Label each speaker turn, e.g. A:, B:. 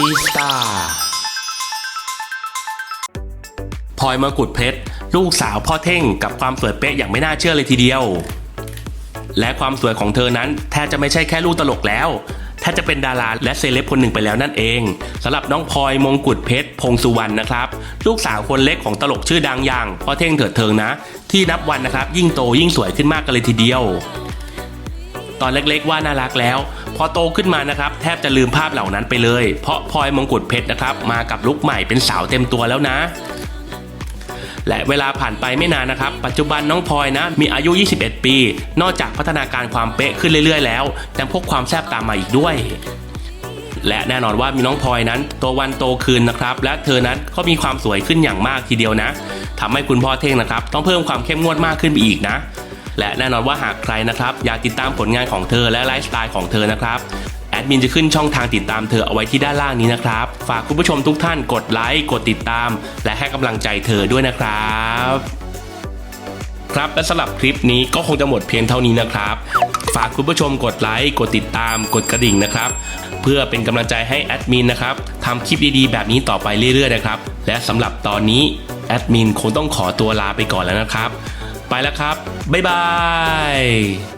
A: จีสตาพลอยมงกุฎเพชร ลูกสาวพ่อเท่งกับความสวยเป๊ะอย่างไม่น่าเชื่อเลยทีเดียว และความสวยของเธอนั้นแทบจะไม่ใช่แค่ลูกตลกแล้วแทบจะเป็นดาราและเซเลบคนหนึ่งไปแล้วนั่นเองสำหรับน้องพลอยมงกุฎเพชรพงสุวรรณนะครับ ลูกสาวคนเล็กของตลกชื่อดังอย่างพ่อเท่งเถิดเทิงนะ ที่นับวันนะครับ ยิ่งโตยิ่งสวยขึ้นมากกันเลยทีเดียว ตอนเล็กๆว่าน่ารักแล้ว พอโตขึ้นมานะครับแทบจะลืมภาพเหล่านั้นไปเลย เพราะพลอยมงกุฎเพชรนะครับมากับลุคใหม่เป็นสาวเต็มตัวแล้วนะและเวลาผ่านไปไม่นานนะครับ ปัจจุบันน้องพลอยนะ มีอายุ 21 ปี นอกจากพัฒนาการความเป๊ะขึ้นเรื่อย ๆ แล้วยังพกความแซ่บตามมาอีกด้วย และแน่นอนว่ามีน้องพลอยนั้นโตวันโตคืนนะครับ และเธอนั้นก็มีความสวยขึ้นอย่างมากทีเดียวนะทำให้คุณพ่อเท่งนะครับ ต้องเพิ่มความเข้มงวดมากขึ้นไปอีกนะ และแน่นอนว่าหากใครนะครับอยากติดตามผลงานของเธอและไลฟ์สไตล์ของเธอนะครับแอดมินจะขึ้นช่องทางติดตามเธอเอาไว้ที่ด้านล่างนี้นะครับ ฝากคุณผู้ชมทุกท่านกดไลค์กดติดตาม และให้กำลังใจเธอด้วยนะครับ ครับและสำหรับคลิปนี้ก็คงจะหมดเพียงเท่านี้นะครับ ฝากคุณผู้ชมกดไลค์กดติดตาม กดกระดิ่งนะครับ เพื่อเป็นกำลังใจให้แอดมินนะครับทำคลิปดีๆ แบบนี้ต่อไปเรื่อยๆนะครับ และสำหรับตอนนี้แอดมินคงต้องขอตัวลาไปก่อนแล้วนะครับ ไปแล้วครับ บ๊ายบาย